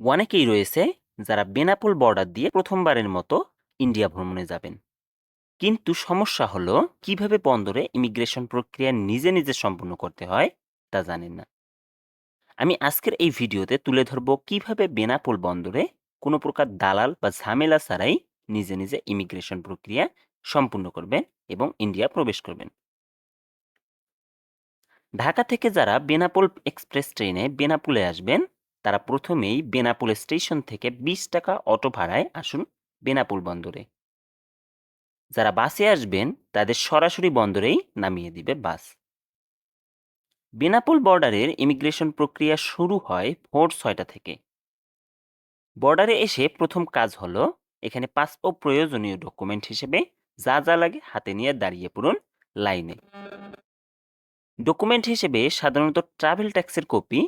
অনেকেই রয়েছে যারা বেনাপোল বর্ডার দিয়ে প্রথমবারের মতো ইন্ডিয়া ভ্রমণে যাবেন। কিন্তু সমস্যা হলো, কীভাবে বন্দরে ইমিগ্রেশন প্রক্রিয়া নিজে নিজে সম্পূর্ণ করতে হয় তা জানেন না। আমি আজকের এই ভিডিওতে তুলে ধরব কীভাবে বেনাপোল বন্দরে কোনো প্রকার দালাল বা ঝামেলা ছাড়াই নিজে নিজে ইমিগ্রেশন প্রক্রিয়া সম্পূর্ণ করবেন এবং ইন্ডিয়া প্রবেশ করবেন। ঢাকা থেকে যারা বেনাপোল এক্সপ্রেস ট্রেনে বেনাপুলে আসবেন তারা প্রথমেই বেনাপোল স্টেশন থেকে বিশ টাকা অটো ভাড়ায় আসুন বেনাপোল বন্দরে। যারা বাসে আসবেন, তাদের সরাসরি বন্দরেই নামিয়ে দিবে বাস। বেনাপুল বর্ডারের ইমিগ্রেশন প্রক্রিয়া শুরু হয় ভোর ছয়টা থেকে। বর্ডারে এসে প্রথম কাজ হলো, এখানে পাসপোর্ট প্রয়োজনীয় ডকুমেন্ট হিসেবে যা যা লাগে হাতে নিয়ে দাঁড়িয়ে পড়ুন লাইনে। ডকুমেন্ট হিসেবে সাধারণত ট্রাভেল ট্যাক্সের কপি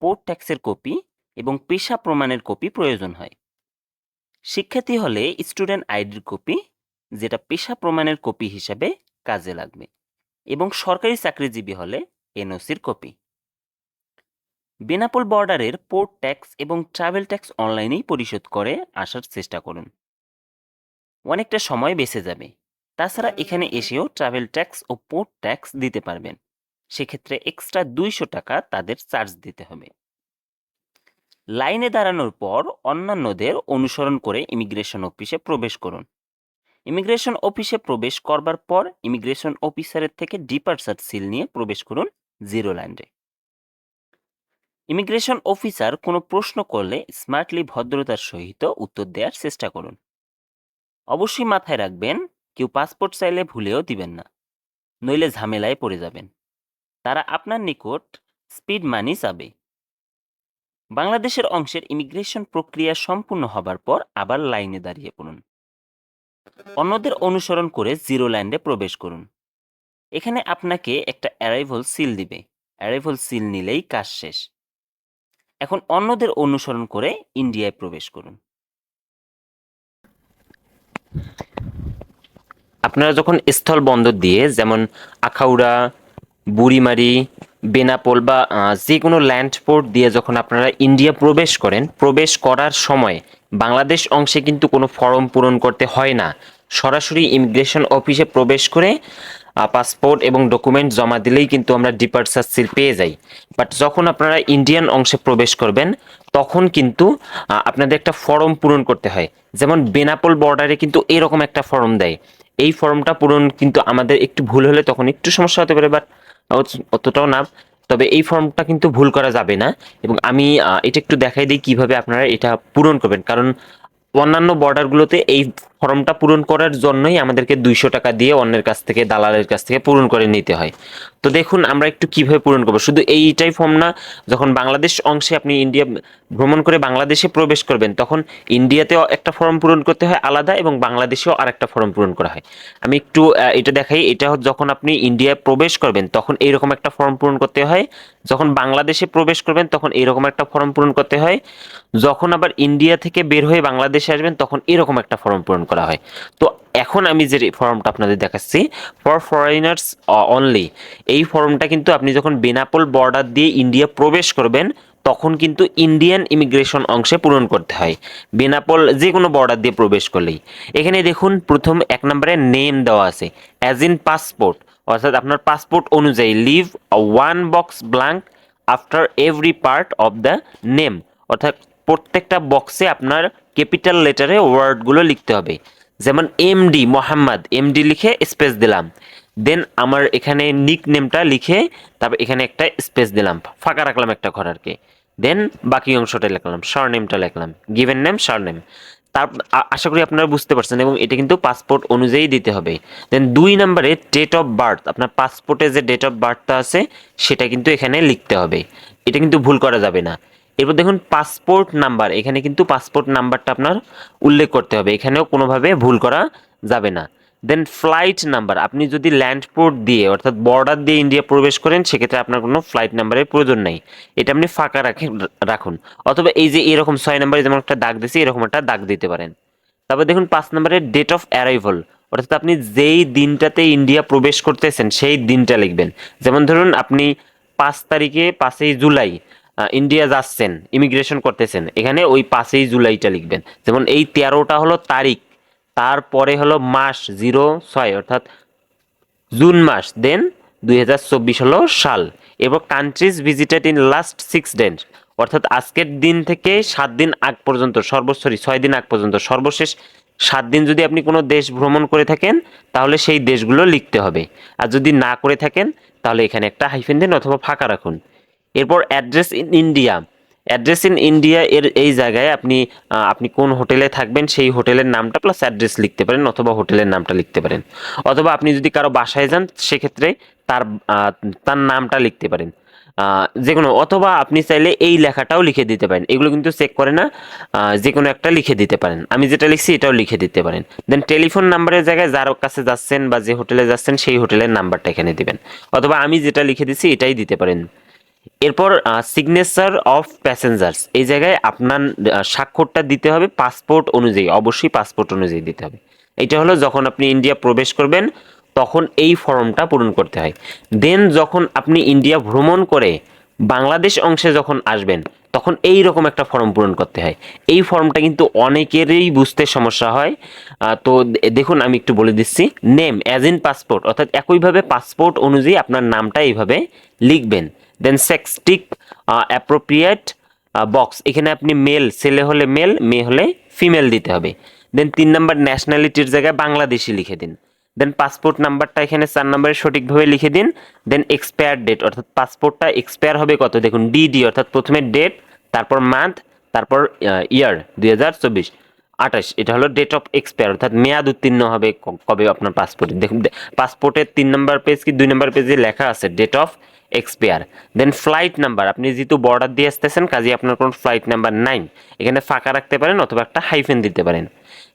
পোর্ট ট্যাক্সের কপি এবং পেশা প্রমাণের কপি প্রয়োজন হয়। শিক্ষার্থী হলে স্টুডেন্ট আইডির কপি, যেটা পেশা প্রমাণের কপি হিসাবে কাজে লাগবে, এবং সরকারি চাকরিজীবী হলে এনওসির কপি। বেনাপোল বর্ডারের পোর্ট ট্যাক্স এবং ট্রাভেল ট্যাক্স অনলাইনেই পরিশোধ করে আসার চেষ্টা করুন। অনেকটা সময় বেঁচে যাবে। তাছাড়া এখানে এসেও ট্রাভেল ট্যাক্স ও পোর্ট ট্যাক্স দিতে পারবেন। সেক্ষেত্রে এক্সট্রা দুইশো টাকা তাদের চার্জ দিতে হবে। লাইনে দাঁড়ানোর পর অন্যান্যদের অনুসরণ করে ইমিগ্রেশন অফিসে প্রবেশ করুন। ইমিগ্রেশন অফিসে প্রবেশ করবার পর ইমিগ্রেশন অফিসারের থেকে ডিপার্চার সিল নিয়ে প্রবেশ করুন জিরো ল্যান্ডে ইমিগ্রেশন অফিসার কোনো প্রশ্ন করলে স্মার্টলি ভদ্রতার সহিত উত্তর দেওয়ার চেষ্টা করুন। অবশ্যই মাথায় রাখবেন, কেউ পাসপোর্ট চাইলে ভুলেও দিবেন না, নইলে ঝামেলায় পড়ে যাবেন। তারা আপনার নিকট স্পিড মানি চাবে। বাংলাদেশের অংশের ইমিগ্রেশন প্রক্রিয়া সম্পূর্ণ হবার পর আবার লাইনে দাঁড়িয়ে পড়ুন। অন্যদের অনুসরণ করে জিরো ল্যান্ডে প্রবেশ করুন। এখানে আপনাকে একটা অ্যারাইভল সিল দিবে। অ্যারাইভল সিল নিলেই কাজ শেষ। এখন অন্যদের অনুসরণ করে ইন্ডিয়ায় প্রবেশ করুন। আপনারা যখন স্থল বন্দর দিয়ে যেমন আখাউড়া বুড়িমারি, বেনাপোল বা যে কোনো ল্যান্ড পোর্ট দিয়ে যখন আপনারা ইন্ডিয়া প্রবেশ করেন, প্রবেশ করার সময় বাংলাদেশ অংশে কিন্তু কোনো ফর্ম পূরণ করতে হয় না। সরাসরি ইমিগ্রেশন অফিসে প্রবেশ করে পাসপোর্ট এবং ডকুমেন্ট জমা দিলেই কিন্তু আমরা ডিপার্চার সিল পেয়ে যাই। বাট যখন আপনারা ইন্ডিয়ান অংশে প্রবেশ করবেন, তখন কিন্তু আপনাদের একটা ফর্ম পূরণ করতে হয়। যেমন বেনাপোল বর্ডারে কিন্তু এরকম একটা ফর্ম দেয়। এই ফর্মটা পূরণ কিন্তু আমাদের একটু ভুল হলে তখন একটু সমস্যা হতে পারে বাট অতটাও না, তবে এই ফর্মটা কিন্তু ভুল করা যাবে না। এবং আমি এটা একটু দেখাই দিই কীভাবে আপনারা এটা পূরণ করবেন। কারণ অন্যান্য বর্ডারগুলোতে এই ফর্মটা পূরণ করার জন্যই আমাদেরকে দুইশো টাকা দিয়ে অন্যের কাছ থেকে, দালালের কাছ থেকে পূরণ করে নিতে হয়। তো দেখুন, আমরা একটু কীভাবে পূরণ করব? শুধু এইটাই ফর্ম না, যখন বাংলাদেশ অংশে আপনি ইন্ডিয়া ভ্রমণ করে বাংলাদেশে প্রবেশ করবেন, তখন ইন্ডিয়াতেও একটা ফর্ম পূরণ করতে হয় আলাদা এবং বাংলাদেশেও আর একটা ফর্ম পূরণ করা হয়। আমি একটু এটা দেখাই, এটা যখন আপনি ইন্ডিয়ায় প্রবেশ করবেন, তখন এইরকম একটা ফর্ম পূরণ করতে হয়। যখন বাংলাদেশে প্রবেশ করবেন, তখন এইরকম একটা ফর্ম পূরণ করতে হয়। যখন আবার ইন্ডিয়া থেকে বের হয়ে বাংলাদেশে আসবেন, তখন এরকম একটা ফর্ম পূরণ করা হয়। তো এখন আমি যে ফর্মটা আপনাদের দেখাচ্ছি ফর ফরেনার্স অনলি এই ফর্মটা কিন্তু আপনি যখন বেনাপোল বর্ডার দিয়ে ইন্ডিয়া প্রবেশ করবেন, তখন কিন্তু ইন্ডিয়ান ইমিগ্রেশন অংশে পূরণ করতে হয়। বেনাপোল যে কোনো বর্ডার দিয়ে প্রবেশ করলেই। এখানে দেখুন, প্রথম এক নম্বরে নেম দেওয়া আছে। অ্যাজ ইন পাসপোর্ট অর্থাৎ আপনার পাসপোর্ট অনুযায়ী leave one box blank after every part of the name অর্থাৎ প্রত্যেকটা বক্সে আপনার ক্যাপিটাল লেটারে ওয়ার্ডগুলো লিখতে হবে। যেমন এমডি মোহাম্মদ এমডি লিখে স্পেস দিলাম। দেন আমার এখানে নিক নেমটা লিখে তারপর এখানে একটা স্পেস দিলাম। ফাঁকা রাখলাম একটা ঘর আর কি দেন বাকি অংশটা লিখলাম সার নেমটা লিখলাম গিভেন নেম সার নেম তার আশা করি আপনারা বুঝতে পারছেন এবং এটা কিন্তু পাসপোর্ট অনুযায়ী দিতে হবে। দেন দুই নম্বরে ডেট অফ বার্থ আপনার পাসপোর্টে যে ডেট অফ বার্থটা আছে, সেটা কিন্তু এখানে লিখতে হবে। এটা কিন্তু ভুল করা যাবে না। এরপর দেখুন পাসপোর্ট নাম্বার এখানে কিন্তু পাসপোর্ট নাম্বারটা আপনার উল্লেখ করতে হবে, এখানেও কোনোভাবে ভুল করা যাবে না। দেন ফ্লাইট নাম্বার আপনি যদি ল্যান্ডপোর্ট দিয়ে, অর্থাৎ বর্ডার দিয়ে ইন্ডিয়া প্রবেশ করেন, সেক্ষেত্রে আপনার কোনো ফ্লাইট নাম্বারের প্রয়োজন নেই। এটা আপনি ফাঁকা রাখেন, রাখুন। অথবা এই যে এরকম ছয় নাম্বারে যেমন একটা দাগ দিয়েছি, এরকম একটা দাগ দিতে পারেন। তারপর দেখুন পাঁচ নম্বরে ডেট অফ অ্যারাইভাল অর্থাৎ আপনি যেই দিনটাতে ইন্ডিয়া প্রবেশ করতেছেন, সেই দিনটা লিখবেন। যেমন ধরুন আপনি পাঁচ তারিখে পাঁচই জুলাই ইন্ডিয়া যাচ্ছেন ইমিগ্রেশন করতেছেন, এখানে ওই পাঁচই জুলাইটা লিখবেন। যেমন এই তেরোটা হলো তারিখ, তারপরে হলো মাস জিরো ছয়, অর্থাৎ জুন মাস, দেন দুই হাজার চব্বিশ হলো সাল। এবং countries visited in last six days অর্থাৎ আজকের দিন থেকে সাত দিন আগ পর্যন্ত সর্বোচ্চ ছয় দিন আগ পর্যন্ত, সর্বশেষ সাত দিন যদি আপনি কোনো দেশ ভ্রমণ করে থাকেন, তাহলে সেই দেশগুলো লিখতে হবে। আর যদি না করে থাকেন, তাহলে এখানে একটা হাইফেন দিন অথবা ফাঁকা রাখুন। এরপর address in India. Address in India এর এই জায়গায় আপনি আপনি কোন হোটেলে থাকবেন সেই হোটেলের নামটা প্লাস অ্যাড্রেস লিখতে পারেন অথবা হোটেলের নামটা লিখতে পারেন। অথবা আপনি যদি কারও বাসায় যান সেক্ষেত্রে তার তার নামটা লিখতে পারেন। যে কোনো, অথবা আপনি চাইলে এই লেখাটাও লিখে দিতে পারেন। এগুলো কিন্তু চেক করে না যে কোনো একটা লিখে দিতে পারেন। আমি যেটা লিখছি এটাও লিখে দিতে পারেন। দেন টেলিফোন নাম্বারের জায়গায় যার কাছে যাচ্ছেন বা যে হোটেলে যাচ্ছেন সেই হোটেলের নাম্বারটা এখানে দিবেন। অথবা আমি যেটা লিখে দিচ্ছি এটাই দিতে পারেন। এরপর সিগনেচার অফ প্যাসেঞ্জার্স এই জায়গায় আপনার স্বাক্ষরটা দিতে হবে পাসপোর্ট অনুযায়ী, অবশ্যই পাসপোর্ট অনুযায়ী দিতে হবে। এটা হলো যখন আপনি ইন্ডিয়া প্রবেশ করবেন, তখন এই ফর্মটা পূরণ করতে হয়। দেন যখন আপনি ইন্ডিয়া ভ্রমণ করে বাংলাদেশ অংশে যখন আসবেন, তখন এই রকম একটা ফর্ম পূরণ করতে হয়। এই ফর্মটা কিন্তু অনেকেরই বুঝতে সমস্যা হয়। তো দেখুন, আমি একটু বলে দিচ্ছি। নেম অ্যাজ ইন পাসপোর্ট অর্থাৎ একইভাবে পাসপোর্ট অনুযায়ী আপনার নামটা এইভাবে লিখবেন। দেন সেক্সটিক অ্যাপ্রোপ্রিয়েট বক্স এখানে আপনি মেল ছেলে হলে মেল মেয়ে হলে ফিমেল দিতে হবে। দেন তিন নাম্বার ন্যাশনালিটির জায়গায় বাংলাদেশি লিখে দিন। দেন পাসপোর্ট নাম্বারটা এখানে চার নাম্বারে সঠিকভাবে লিখে দিন। দেন এক্সপায়ার ডেট অর্থাৎ পাসপোর্টটা এক্সপায়ার হবে কত? দেখুন ডিডি অর্থাৎ প্রথমে ডেট তারপর মান্থ তারপর ইয়ার দুই হাজার চব্বিশ। আঠাশ, এটা হলো ডেট অফ এক্সপায়ার অর্থাৎ মেয়াদ উত্তীর্ণ হবে কবে আপনার পাসপোর্টে দেখুন পাসপোর্টের তিন নম্বর পেজ কি? দুই নম্বর পেজে লেখা আছে date of expire then flight number আপনি যেহেতু বর্ডার দিয়ে আসতেছেন কাজে আপনার কোনো ফ্লাইট নাম্বার নাই। এখানে ফাঁকা রাখতে পারেন অথবা একটা হাইফেন দিতে পারেন।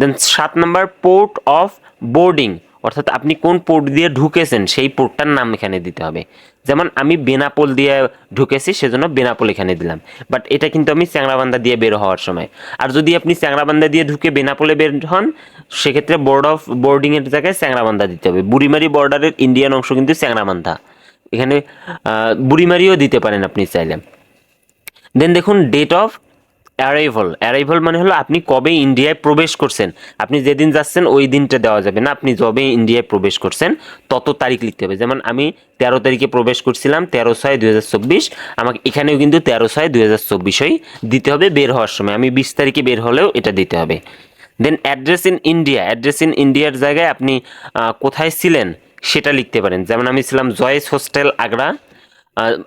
দেন সাত নাম্বার পোর্ট অফ বোর্ডিং অর্থাৎ আপনি কোন পোর্ট দিয়ে ঢুকেছেন, সেই পোর্টটার নাম এখানে দিতে হবে। যেমন আমি বেনাপোল দিয়ে ঢুকেছি, সেজন্য বেনাপোল এখানে দিলাম। বাট এটা কিন্তু আমি চ্যাংরাবান্ধা দিয়ে বের হওয়ার সময়। আর যদি আপনি চ্যাংরাবান্ধা দিয়ে ঢুকে বেনাপোলে বের হন, সেক্ষেত্রে বোর্ড অফ বোর্ডিংয়ের জায়গায় চ্যাংরাবান্ধা দিতে হবে। বুড়িমারি বর্ডারের ইন্ডিয়ান অংশ কিন্তু চ্যাংরাবান্ধা এখানে বুড়িমারিও দিতে পারেন আপনি চাইলে। দেন দেখুন ডেট অফ অ্যারাইভাল অ্যারাইভাল মানে হলো আপনি কবে ইন্ডিয়ায় প্রবেশ করছেন। আপনি যেদিন যাচ্ছেন, ওই দিনটা দেওয়া যাবে না। আপনি যবে ইন্ডিয়ায় প্রবেশ করছেন, তত তারিখ লিখতে হবে। যেমন আমি তেরো তারিখে প্রবেশ করছিলাম, তেরো ছয় দুই হাজার চব্বিশ। আমাকে এখানেও কিন্তু তেরো ছয় দুই হাজার চব্বিশই দিতে হবে বের হওয়ার সময়। আমি বিশ তারিখে বের হলেও এটা দিতে হবে। Then address in India address in ইন্ডিয়ার জায়গায় আপনি কোথায় ছিলেন, সেটা লিখতে পারেন। যেমন আমি ছিলাম জয়েস হোস্টেল, আগ্রা।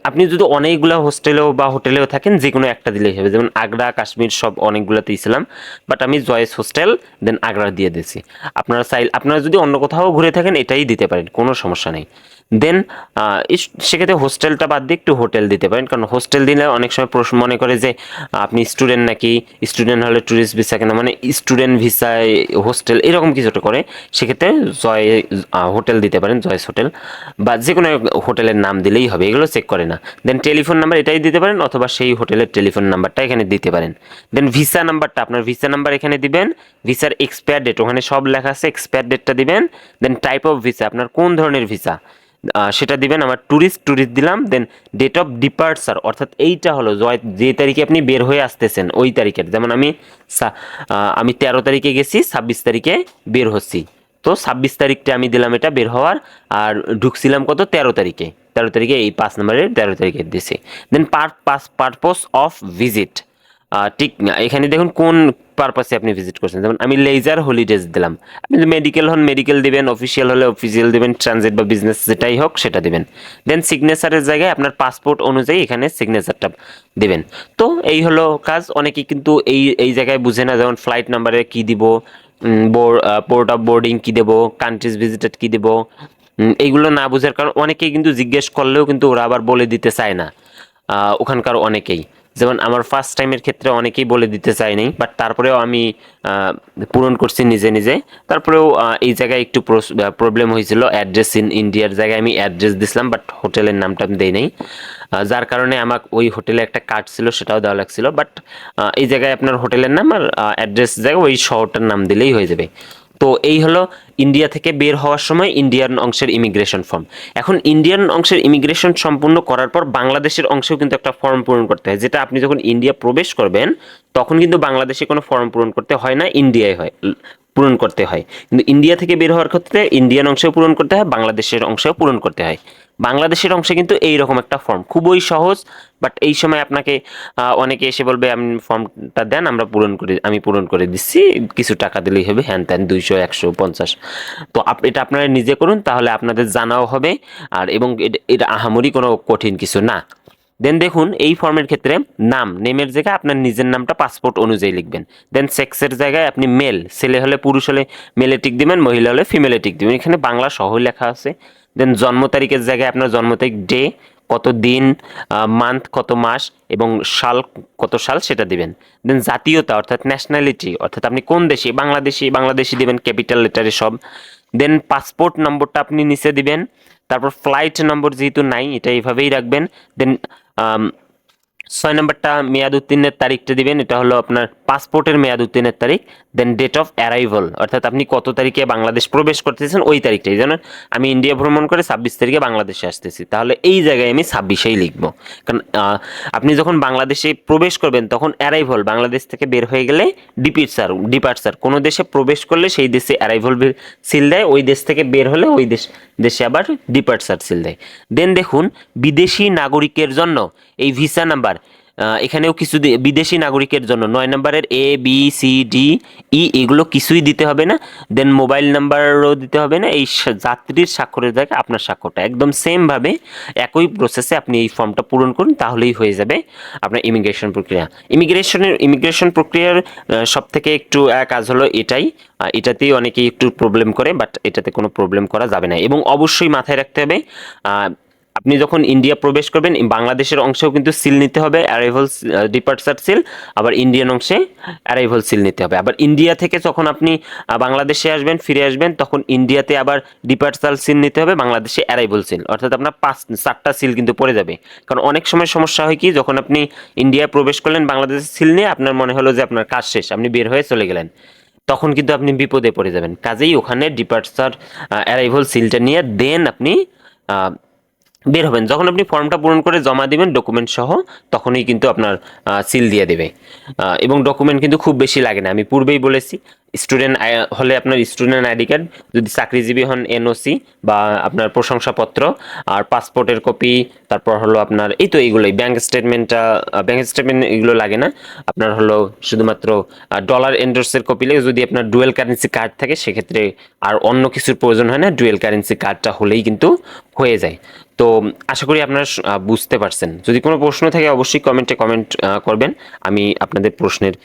আপনি যদি অনেকগুলো হোস্টেলেও বা হোটেলেও থাকেন যে কোনো একটা দিলেই হবে। যেমন আগ্রা, কাশ্মীর সব অনেকগুলোতেই ছিলাম বাট আমি জয়েস হোস্টেল দেন আগ্রা দিয়ে দিয়েছি। আপনারা চাই আপনারা যদি অন্য কোথাও ঘুরে থাকেন, এটাই দিতে পারেন, কোনো সমস্যা নেই। দেন সেক্ষেত্রে হোস্টেলটা বাদ দিয়ে একটু হোটেল দিতে পারেন। কারণ হোস্টেল দিলে অনেক সময় প্রশ্ন মনে করে যে, আপনি স্টুডেন্ট নাকি? স্টুডেন্ট হলে ট্যুরিস্ট ভিসা কেন? মানে স্টুডেন্ট ভিসায় হোস্টেল এরকম কিছুটা করে। সেক্ষেত্রে জয় হোটেল দিতে পারেন, জয়েস হোটেল। বা যে কোনো হোটেলের নাম দিলেই হবে, এগুলো চেক করে না। দেন টেলিফোন নাম্বার এটাই দিতে পারেন, অথবা সেই হোটেলের টেলিফোন নাম্বারটা এখানে দিতে পারেন। দেন ভিসা নাম্বারটা, আপনার ভিসা নাম্বার এখানে দিবেন, ভিসার এক্সপায়ার ডেট ওখানে সব লেখা আছে এক্সপায়ার ডেটটা দিবেন। দেন টাইপ অফ ভিসা আপনার কোন ধরনের ভিসা সেটা দিবেন, আমার ট্যুরিস্ট ট্যুরিস্ট দিলাম দেন ডেট অফ ডিপার্চার অর্থাৎ এইটা হলো জয়, যে তারিখে আপনি বের হয়ে আসতেছেন, ওই তারিখের, যেমন আমি আমি তেরো তারিখে গেছি, ছাব্বিশ তারিখে বের হচ্ছি। তো ছাব্বিশ তারিখটা আমি দিলাম এটা বের হওয়ার, আর ঢুকছিলাম কত? তেরো তারিখে। তেরো তারিখে এই পাঁচ নম্বরের তেরো তারিখে দিছি। Then per pass purpose of visit ঠিক, এখানে দেখুন কোন পারপাসে আপনি ভিজিট করছেন। যেমন আমি লেজার হলিডেজ দিলাম। আপনি মেডিকেল হন মেডিকেল দিবেন অফিসিয়াল হলে অফিসিয়াল দিবেন ট্রানজিট বা বিজনেস যেটাই হোক সেটা দিবেন। দেন সিগনেচারের জায়গায় আপনার পাসপোর্ট অনুযায়ী এখানে সিগনেচারটা দিবেন। তো এই হলো কাজ। অনেকেই কিন্তু এই এই জায়গায় বুঝে না, যেমন ফ্লাইট নাম্বারে কি দিব পোর্ট অফ বোর্ডিং কি দেবো কান্ট্রিজ ভিজিটেড কি দেবো এইগুলো না বোঝার কারণ অনেকেই কিন্তু জিজ্ঞেস করলেও কিন্তু ওরা আবার বলে দিতে চায় না। ওখানকার অনেকেই। যেমন আমার ফার্স্ট টাইমের ক্ষেত্রে অনেকেই বলে দিতে চায়নি বাট তারপরেও আমি পূরণ করছি নিজে নিজে। তারপরেও এই জায়গায় একটু প্রবলেম হয়েছিল। অ্যাড্রেস ইন ইন্ডিয়ার জায়গায় আমি অ্যাড্রেস দিছিলাম বাট হোটেলের নামটা আমি দেই নাই যার কারণে আমার ওই হোটেলে একটা কার্ড ছিল, সেটাও দেওয়া লাগছিল। বাট এই জায়গায় আপনার হোটেলের নাম আর অ্যাড্রেস জায়গায় ওই শহরটার নাম দিলেই হয়ে যাবে। তো এই হলো ইন্ডিয়া থেকে বের হওয়ার সময় ইন্ডিয়ান অংশের ইমিগ্রেশন ফর্ম এখন ইন্ডিয়ান অংশের ইমিগ্রেশন সম্পূর্ণ করার পর বাংলাদেশের অংশেও কিন্তু একটা ফর্ম পূরণ করতে হয়। যেটা আপনি যখন ইন্ডিয়া প্রবেশ করবেন, তখন কিন্তু বাংলাদেশে কোনো ফর্ম পূরণ করতে হয় না, ইন্ডিয়ায় হয় পূরণ করতে হয়। কিন্তু ইন্ডিয়া থেকে বের হওয়ার ক্ষেত্রে ইন্ডিয়ান অংশেও পূরণ করতে হয়, বাংলাদেশের অংশেও পূরণ করতে হয়। বাংলাদেশের অংশে কিন্তু এই রকম একটা ফর্ম খুবই সহজ বাট এই সময় আপনাকে অনেকে এসে বলবে, আমি ফর্মটা দেন, আমরা পূরণ করে, আমি পূরণ করে দিচ্ছি, কিছু টাকা দিলেই হবে, হ্যান ত্যান, দুইশো, একশো, পঞ্চাশ। তো এটা আপনারা নিজে করুন, তাহলে আপনাদের জানাও হবে, আর এবং এটা আহামরি কোনো কঠিন কিছু না। দেন দেখুন, এই ফর্মের ক্ষেত্রে নাম, নেমের জায়গায় আপনার নিজের নামটা পাসপোর্ট অনুযায়ী লিখবেন। দেন সেক্সের জায়গায় আপনি মেল ছেলে হলে পুরুষ হলে মেলে টিক দিবেন, মহিলা হলে ফিমেলে টিক দিবেন। এখানে বাংলা সহ লেখা আছে। দেন জন্ম তারিখের জায়গায় আপনার জন্ম তারিখ ডে কত দিন মান্থ কত মাস এবং সাল কত সাল সেটা দিবেন। দেন জাতীয়তা অর্থাৎ ন্যাশনালিটি অর্থাৎ আপনি কোন দেশে, বাংলাদেশি বাংলাদেশি দিবেন ক্যাপিটাল লেটারে সব। দেন পাসপোর্ট নম্বরটা আপনি নিচে দিবেন, তারপর ফ্লাইট নম্বর যেহেতু নাই, এটা এইভাবেই রাখবেন। দেন ছয় নম্বরটা মেয়াদ উত্তীর্ণের তারিখটা দিবেন, এটা হলো আপনার পাসপোর্টের মেয়াদ উত্তীর্ণের তারিখ দেন ডেট অফ অ্যারাইভাল অর্থাৎ আপনি কত তারিখে বাংলাদেশ প্রবেশ করতেছেন ওই তারিখটাই যেন আমি ইন্ডিয়া ভ্রমণ করে ছাব্বিশ তারিখে বাংলাদেশে আসতেছি। তাহলে এই জায়গায় আমি ছাব্বিশেই লিখব। কারণ আপনি যখন বাংলাদেশে প্রবেশ করবেন, তখন অ্যারাইভাল বাংলাদেশ থেকে বের হয়ে গেলে ডিপিটসার ডিপার্চার কোনো দেশে প্রবেশ করলে সেই দেশে অ্যারাইভাল সিল দেয়, ওই দেশ থেকে বের হলে ওই দেশ দেশে আবার ডিপার্চার সিল দেয়। দেন দেখুন বিদেশি নাগরিকের জন্য এই ভিসা নাম্বার এখানেও কিছু বিদেশি নাগরিকের জন্য নয় নম্বরের A B C D E এগুলো কিছুই দিতে হবে না। দেন মোবাইল নাম্বারও দিতে হবে না। এই যাত্রীর স্বাক্ষরের জায়গায় আপনার স্বাক্ষরটা একদম সেমভাবে একই প্রসেসে আপনি এই ফর্মটা পূরণ করুন, তাহলেই হয়ে যাবে আপনার ইমিগ্রেশন প্রক্রিয়া। ইমিগ্রেশনের ইমিগ্রেশন প্রক্রিয়ার সব থেকে একটু এক কাজ হলো এটাই। এটাতেই অনেকেই একটু প্রবলেম করে বাট এটাতে কোনো প্রবলেম করা যাবে না। এবং অবশ্যই মাথায় রাখতে হবে আপনি যখন ইন্ডিয়া প্রবেশ করবেন বাংলাদেশের অংশেও কিন্তু সিল নিতে হবে অ্যারাইভাল ডিপার্চার সিল আবার ইন্ডিয়ান অংশে অ্যারাইভাল সিল নিতে হবে। আবার ইন্ডিয়া থেকে যখন আপনি বাংলাদেশে আসবেন, ফিরে আসবেন, তখন ইন্ডিয়াতে আবার ডিপার্চার সিল নিতে হবে, বাংলাদেশে অ্যারাইভাল সিল অর্থাৎ আপনার পাঁচ চারটা সিল কিন্তু পড়ে যাবে। কারণ অনেক সময় সমস্যা হয় কি, যখন আপনি ইন্ডিয়া প্রবেশ করলেন বাংলাদেশের সিল নিয়ে আপনার মনে হলো যে আপনার কাজ শেষ, আপনি বের হয়ে চলে গেলেন। তখন কিন্তু আপনি বিপদে পড়ে যাবেন। কাজেই ওখানে ডিপার্চার অ্যারাইভাল সিলটা নিয়ে দেন আপনি বের হবেন। যখন আপনি ফর্মটা পূরণ করে জমা দেবেন ডকুমেন্ট সহ, তখনই কিন্তু আপনার সিল দিয়ে দেবে। এবং ডকুমেন্ট কিন্তু খুব বেশি লাগে না। আমি পূর্বেই বলেছি স্টুডেন্ট হলে আপনার স্টুডেন্ট আইডি কার্ড যদি চাকরিজীবী হন এনওসি বা আপনার প্রশংসাপত্র, আর পাসপোর্টের কপি তারপর হলো আপনার, এই তো এইগুলোই ব্যাংক স্টেটমেন্টটা ব্যাংক স্টেটমেন্ট এগুলো লাগে না। আপনার হলো শুধুমাত্র ডলার এন্ডোর্সের কপি লাগে। যদি আপনার ডুয়েল কারেন্সি কার্ড থাকে, সেক্ষেত্রে আর অন্য কিছুর প্রয়োজন হয় না ডুয়েল কারেন্সি কার্ডটা হলেই কিন্তু হয়ে যায়। তো আশা করি আপনারা বুঝতে পারছেন। যদি কোনো প্রশ্ন থাকে, অবশ্যই কমেন্টে কমেন্ট করবেন। আমি আপনাদের প্রশ্নের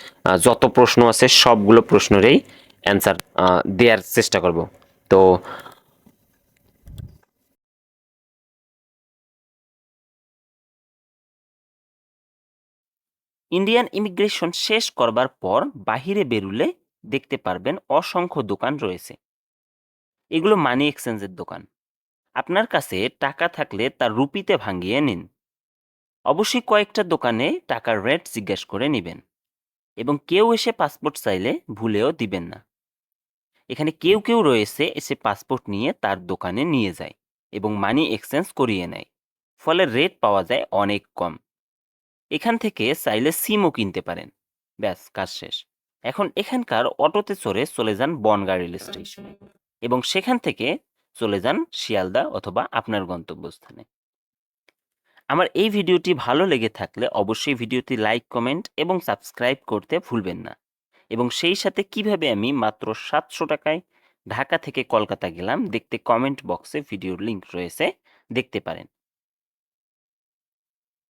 যত প্রশ্ন আছে, সবগুলো প্রশ্নেরই অ্যান্সার দেওয়ার চেষ্টা করব। তো ইন্ডিয়ান ইমিগ্রেশন শেষ করবার পর বাহিরে বেরুলে দেখতে পারবেন অসংখ্য দোকান রয়েছে। এগুলো মানি এক্সচেঞ্জের দোকান। আপনার কাছে টাকা থাকলে তা রুপিতে ভাঙিয়ে নিন। অবশ্যই কয়েকটা দোকানে টাকার রেট জিজ্ঞেস করে নেবেন। এবং কেউ এসে পাসপোর্ট চাইলে ভুলেও দিবেন না। এখানে কেউ কেউ রয়েছে, এসে পাসপোর্ট নিয়ে তার দোকানে নিয়ে যায় এবং মানি এক্সচেঞ্জ করিয়ে নেয়। ফলে রেট পাওয়া যায় অনেক কম। এখান থেকে চাইলে সিমও কিনতে পারেন। ব্যাস, কাজ শেষ। এখন এখানকার অটোতে চড়ে চলে যান বনগা রেল স্টেশনে এবং সেখান থেকে চলে যান শিয়ালদা অথবা আপনার গন্তব্যস্থানে। আমার এই ভিডিওটি ভালো লেগে থাকলে অবশ্যই ভিডিওটি লাইক, কমেন্ট এবং সাবস্ক্রাইব করতে ভুলবেন না। এবং সেই সাথে কীভাবে আমি মাত্র সাতশো টাকায় ঢাকা থেকে কলকাতা গেলাম, দেখতে কমেন্ট বক্সে ভিডিওর লিঙ্ক রয়েছে, দেখতে পারেন।